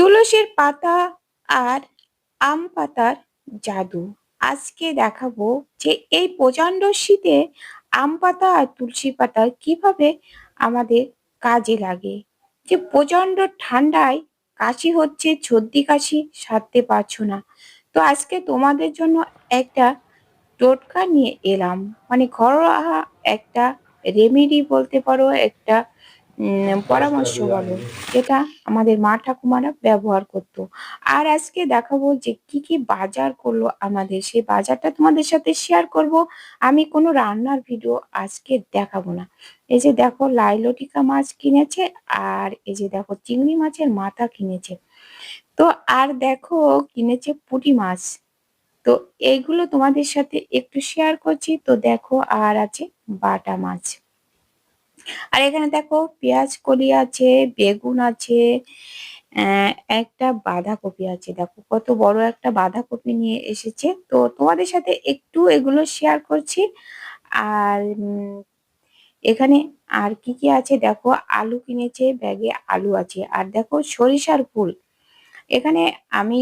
তুলসীর পাতা আর আম পাতার জাদু। আজকে দেখাবো যে এই প্রচণ্ড শীতে আম পাতা আর তুলসী পাতা কীভাবে আমাদের কাজে লাগে। যে প্রচণ্ড ঠান্ডায় কাশি হচ্ছে, সর্দি কাশি সারতে পারছ না। তো আজকে তোমাদের জন্য একটা টোটকা নিয়ে এলাম। মানে ঘরোয়া একটা রেমেডি বলতে পারো, একটা পরামর্শ বলো যেটা আমাদের মা ঠাকুমারা ব্যবহার করত। আর আজকে দেখাবো যে কি কি বাজার করল আমাদের। সেই বাজারটা তোমাদের সাথে শেয়ার করব। আমি কোনো রান্নার ভিডিও আজকে দেখাবো না। এই যে দেখো লাইলটিকা মাছ কিনেছে আর এই যে দেখো, চিংড়ি মাছের মাথা কিনেছে। তো আর দেখো, কিনেছে পুঁটি মাছ। তো এইগুলো তোমাদের সাথে একটু শেয়ার করছি। তো দেখো, আর আছে বাটা মাছ। আর এখানে দেখো পেঁয়াজ কলি আছে, বেগুন আছে একটা বাঁধাকপি আছে। দেখো কত বড় একটা বাঁধাকপি নিয়ে এসেছে। তো তোমাদের সাথে একটু এগুলো শেয়ার করছি। আর এখানে আর কি কি আছে? দেখো আলু কিনেছে, ব্যাগে আলু আছে। আর দেখো সরিষার ফুল। এখানে আমি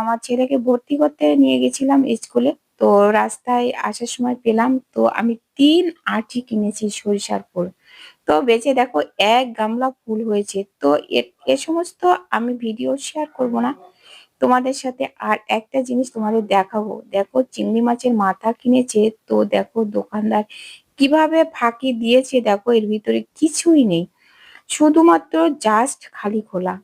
আমার ছেলেকে ভর্তি করতে নিয়ে গেছিলাম স্কুলে। তো রাস্তায় আসার সময় পেলাম, তো আমি তিন আঁটি কিনেছি সরিষার ফুল। তো বেঁচে দেখো এক গামলা ফুল হয়েছে। তো এ- সমস্ত আমি ভিডিও শেয়ার করব না। তোমাদের সাথে আর একটা জিনিস তোমাদের দেখাবো। দেখো চিংড়ি মাছের মাথা কিনেছে, তো দেখো দোকানদার কীভাবে ফাঁকি দিয়েছে, দেখো এর ভিতরে কিছুই নেই। শুধুমাত্র জাস্ট খালি খোলা।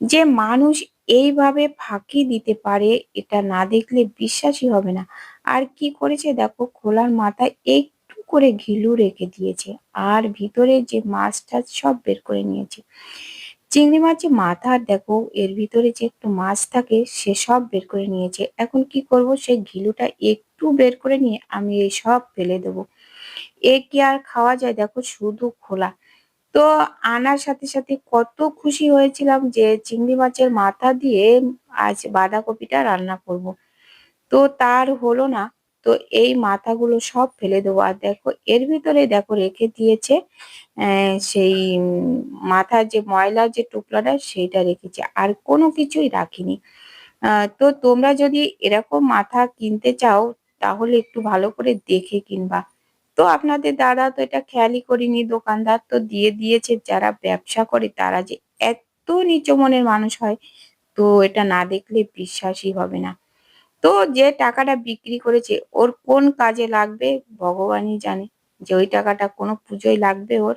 যে মানুষ এইভাবে ফাঁকি দিতে পারে, এটা না দেখলে বিশ্বাসই হবে না। আর কি করেছে দেখো, খোলার মাথায় একটু করে ঘিলু রেখে দিয়েছে আর ভিতরে যে মাছ টাছ সব বের করে নিয়েছে। চিংড়ি মাছের মাথা আর দেখো, এর ভিতরে যে একটু মাছ থাকে, সে সব বের করে নিয়েছে। এখন কি করব সেই ঘিলুটা একটু বের করে নিয়ে আমি এই সব ফেলে দেবো। এ কি আর খাওয়া যায়? দেখো, শুধু খোলা। তো আনার সাথে সাথে কত খুশি হয়েছিলাম যে চিংড়ি মাছের মাথা দিয়ে আজ বাঁধাকপিটা রান্না করব। তো তার হলো না, তো এই মাথাগুলো সব ফেলে দেবো। আর দেখো, এর ভিতরে দেখো রেখে দিয়েছে সেই মাথার যে ময়লার যে টুকরাটা সেইটা রেখেছে, আর কোনো কিছুই রাখিনি। তো তোমরা যদি এরকম মাথা কিনতে চাও, তাহলে একটু ভালো করে দেখে কিনবা। তো আপনাদের দাদা তো এটা খেয়ালই করিনি, দোকানদার তো দিয়ে দিয়েছে, যারা ব্যবসা করে তারা যে এত নিচু মনের মানুষ হয়, তো এটা না দেখলে বিশ্বাসই হবে না। তো যে টাকাটা বিক্রি করেছে, ওর কোন কাজে লাগবে? ভগবানই জানে যে ওই টাকাটা কোনো পুজোয় লাগবে ওর।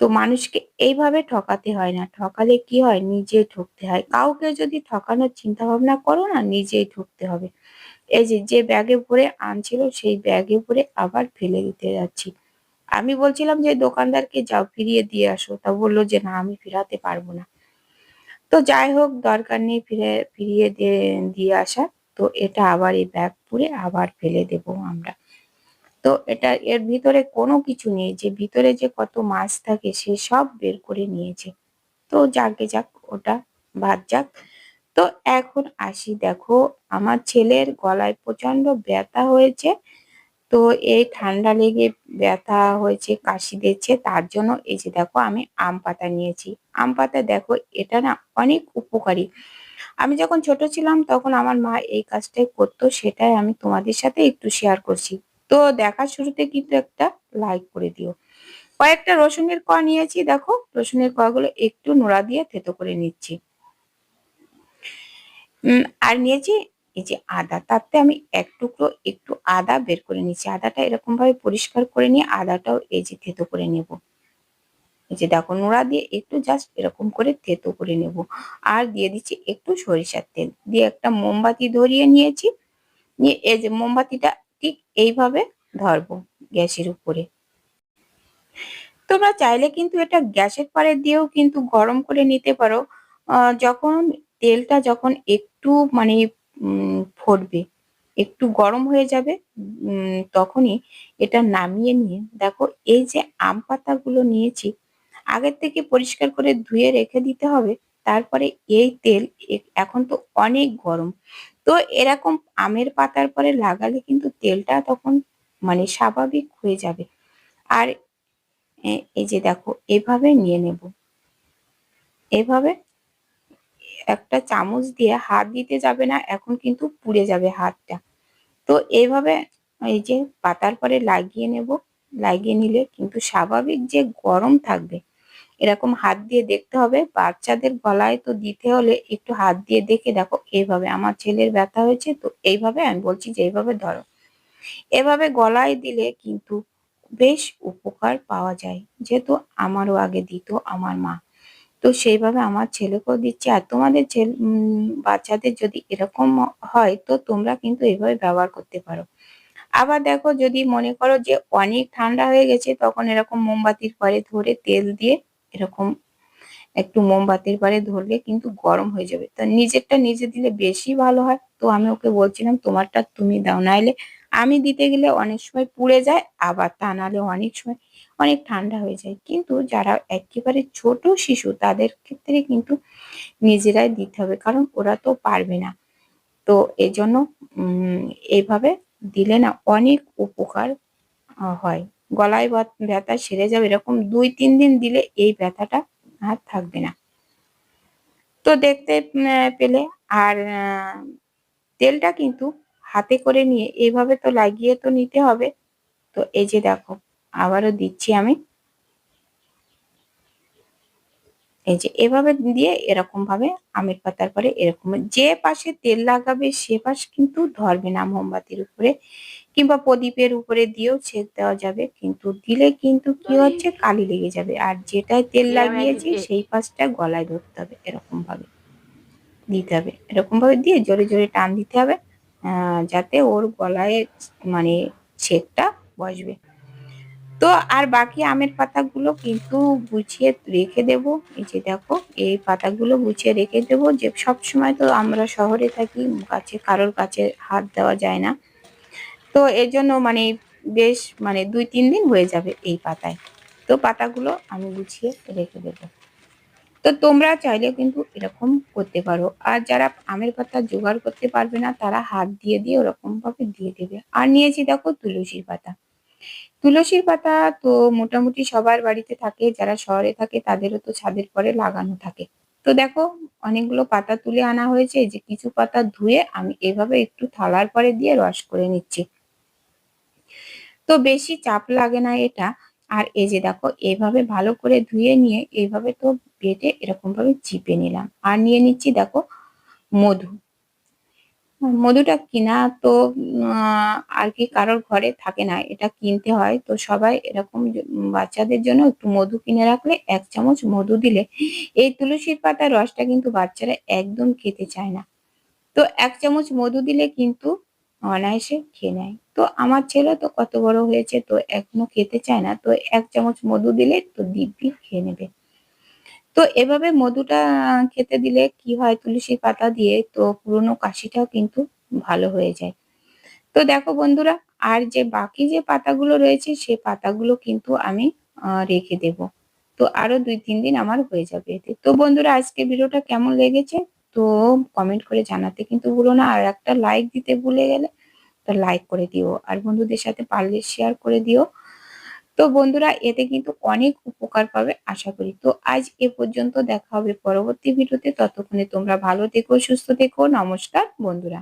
তো মানুষকে এইভাবে ঠকাতে হয় না, ঠকালে কি হয়? নিজে ঠকতে হয়। কাউকে যদি ঠকানোর চিন্তা ভাবনা করো না, নিজেই ঠকতে হবে। এই যে যে ব্যাগে ভরে আনছিল, সেই ব্যাগে ভরে আবার ফেলে দিতে যাচ্ছি। আমি বলছিলাম যে, দোকানদারকে যাও, ফিরিয়ে দিয়ে আসো। তা বলল যে, না, আমি ফেরাতে পারব না। তো যাই হোক, দরকার নেই ফিরে, ফিরিয়ে দিয়ে আসা। তো এটা আবার এই ব্যাগ পুরে আবার ফেলে দেব আমরা। তো এটা, এর ভিতরে কোনো কিছু নেই। যে ভিতরে যে কত মাছ থাকে, সে সব বের করে নিয়েছে। তো যাকে যাক, ওটা বাদ যাক। তো এখন আসি, দেখো আমার ছেলের গলায় প্রচণ্ড ব্যথা হয়েছে। তো এই ঠান্ডা লেগে ব্যথা হয়েছে, কাশি দিচ্ছে, তার জন্য এই যে দেখো আমি আম পাতা নিয়েছি। আম পাতা দেখো, এটা না অনেক উপকারী। আমি যখন ছোট ছিলাম তখন আমার মা এই কাজটাই করতো, সেটাই আমি তোমাদের সাথে একটু শেয়ার করছি। তো দেখার শুরুতে কিন্তু একটা লাইক করে দিও। কয়েকটা রসুনের কোয়া নিয়েছি, দেখো। রসুনের কোয়াগুলো একটু নোড়া দিয়ে থেতো করে নিচ্ছি। আর নিয়েছি এই যে আদা, তাতে আমি এক টুকরো একটু আদা বের করে নিয়েছি। আদাটা এরকম ভাবে পরিষ্কার করে নিয়ে আদাটাও এই যে থেতো করে নেব। এই যে দেখো, নোড়া দিয়ে একটু জাস্ট এরকম করে থেতো করে নেব। আর দিয়ে দিচ্ছি একটু সরিষার তেল। দিয়ে একটা মোমবাতি ধরিয়ে নিয়েছি। নিয়ে এই যে মোমবাতিটা ঠিক এইভাবে ধরবো গ্যাসের উপরে। তোমরা চাইলে কিন্তু এটা গ্যাসের পারে দিয়েও কিন্তু গরম করে নিতে পারো। যখন তেলটা যখন একটু মানে ফুটবে, একটু গরম হয়ে যাবে তখনই এটা নামিয়ে নিয়ে দেখো, এই যে আম পাতাগুলো নিয়েছি, আগের থেকে পরিষ্কার করে ধুয়ে রেখে দিতে হবে, তারপরে এই তেল এখন তো অনেক গরম। তো এরকম আমের পাতার পরে লাগালে কিন্তু তেলটা তখন মানে স্বাভাবিক হয়ে যাবে। আর এই যে দেখো, এভাবে নিয়ে নেব। এভাবে একটা চামচ দিয়ে হাত দিতে যাবে না, এখন কিন্তু পুড়ে যাবে হাতটা। তো এইভাবে এই যে পাতার পরে লাগিয়ে নেব, লাগিয়ে নিলে কিন্তু স্বাভাবিক যে গরম থাকবে, এরকম হাত দিয়ে দেখতে হবে। বাচ্চাদের গলায় তো দিতে হলে একটু হাত দিয়ে দেখে দেখো, এইভাবে আমার ছেলের ব্যথা হয়েছে, তো এইভাবে আমি বলছি যে এইভাবে ধরো। এভাবে গলায় দিলে কিন্তু বেশ উপকার পাওয়া যায়, যেহেতু আমারও আগে দিত, আমার মা। তো সেইভাবে আমার ছেলেকেও দিচ্ছি। আর তোমাদের ছেলে বাচ্চাদের যদি এরকম হয়, তো তোমরা কিন্তু এভাবে ব্যবহার করতে পারো। আবার দেখো, যদি মনে করো যে অনেক ঠান্ডা হয়ে গেছে, তখন এরকম মোমবাতির পরে ধরে তেল দিয়ে এরকম একটু মোমবাতির পরে ধরলে কিন্তু গরম হয়ে যাবে। তো নিজেরটা নিজে দিলে বেশি ভালো হয়। তো আমি ওকে বলছিলাম, তোমারটা তুমি দাও। নাইলে আমি দিতে গেলে অনেক সময় পুড়ে যায়, আবার তা নাহলে অনেক সময় অনেক ঠান্ডা হয়ে যায়। কিন্তু যারা একেবারে ছোট শিশু, তাদের ক্ষেত্রে কিন্তু নিজেরাই দিতে হবে। কারণ ওরা তো পারবে না। তো এজন্য এইভাবে দিলে না অনেক উপকার হয়। গলায় ব্যথা সেরে যাবে এরকম দুই, তিন দিন দিলে এই ব্যথাটা আর থাকবে না। তো দেখতে পেলে আর তেলটা কিন্তু হাতে করে নিয়ে এইভাবে তো লাগিয়ে তো নিতে হবে। তো এই যে দেখো আবারও দিচ্ছি আমি। এই যে এভাবে দিয়ে এরকম ভাবে আমের পাতার পরে এরকম যে পাশে তেল লাগাবে সে পাশ কিন্তু ধরবে না মোমবাতির উপরে কিংবা প্রদীপের উপরে দিয়েও ছেদ দেওয়া যাবে কিন্তু দিলে কিন্তু কি হচ্ছে? কালি লেগে যাবে। আর যেটায় তেল লাগিয়েছি সেই পাশটা গলায় ধরতে হবে এরকম ভাবে দিতে হবে। এরকম ভাবে দিয়ে জোরে জোরে টান দিতে হবে আহ যাতে ওর গলায় মানে ছেকটা বসবে। তো আর বাকি আমের পাতাগুলো কিন্তু গুছিয়ে রেখে দেব। এই যে দেখো, এই পাতাগুলো গুছিয়ে রেখে দেব। যে সব সময় তো আমরা শহরে থাকি, কাছে কারোর কাছে হাত দেওয়া যায় না। তো এর জন্য মানে বেশ মানে দুই, তিন দিন হয়ে যাবে এই পাতায়। তো পাতাগুলো আমি গুছিয়ে রেখে দেব। তো তোমরা চাইলে কিন্তু এরকম করতে পারো। আর যারা আমের পাতা জোগাড় করতে পারবে না, তারা হাত দিয়ে দিয়ে ওরকম ভাবে দিয়ে দেবে। আর নিয়েছি দেখো তুলসীর পাতা। তুলসীর পাতা তো মোটামুটি সবার বাড়িতে থাকে, যারা শহরে থাকে তাদেরও তো ছাদের পরে লাগানো থাকে। তো দেখো, অনেকগুলো পাতা তুলে আনা হয়েছে যে কিছু পাতা ধুয়ে আমি এভাবে একটু থালার পরে দিয়ে রস করে নিচ্ছি। তো বেশি চাপ লাগে না এটা। আর এই যে দেখো এইভাবে ভালো করে ধুয়ে নিয়ে এইভাবে তো বেটে এরকম ভাবে চিপে নিলাম। আর নিয়ে নিচ্ছি দেখো, মধু। মধুটা কিনা তো আর কি কারোর ঘরে থাকে না, এটা কিনতে হয়। তো সবাই এরকম বাচ্চাদের জন্য একটু মধু কিনে রাখলে এক চামচ মধু দিলে এই তুলসীর পাতার রসটা কিন্তু বাচ্চারা একদম খেতে চায় না। তো এক চামচ মধু দিলে কিন্তু অনায়াসে খেয়ে নেয়। তো আমার ছেলে তো কত বড় হয়েছে, তো এখনও খেতে চায় না, তো এক চামচ মধু দিলে তো দিব্যি খেয়ে নেবে। তো এভাবে মধুটা খেতে দিলে কি হয়? তুলসী পাতা দিয়ে তো পুরনো কাশিটাও কিন্তু ভালো হয়ে যায়। তো দেখো বন্ধুরা, আর যে বাকি যে পাতাগুলো রয়েছে, সে পাতাগুলো কিন্তু আমি রেখে দেব। তো আরও দুই তিন দিন আমার হয়ে যাবে এতে। তো বন্ধুরা, আজকে ভিডিওটা কেমন লেগেছে? তো কমেন্ট করে জানাতে কিন্তু ভুলো না। আর একটা লাইক দিতে ভুলে গেলে, তো লাইক করে দিও। আর বন্ধুদের সাথে পারলে শেয়ার করে দিও। তো বন্ধুরা, এতে কিন্তু অনেক উপকার পাবে, আশা করি। তো আজ এ পর্যন্ত দেখা হবে পরবর্তী ভিডিওতে। ততক্ষণে তোমরা ভালো থেকো, সুস্থ থেকো। নমস্কার, বন্ধুরা।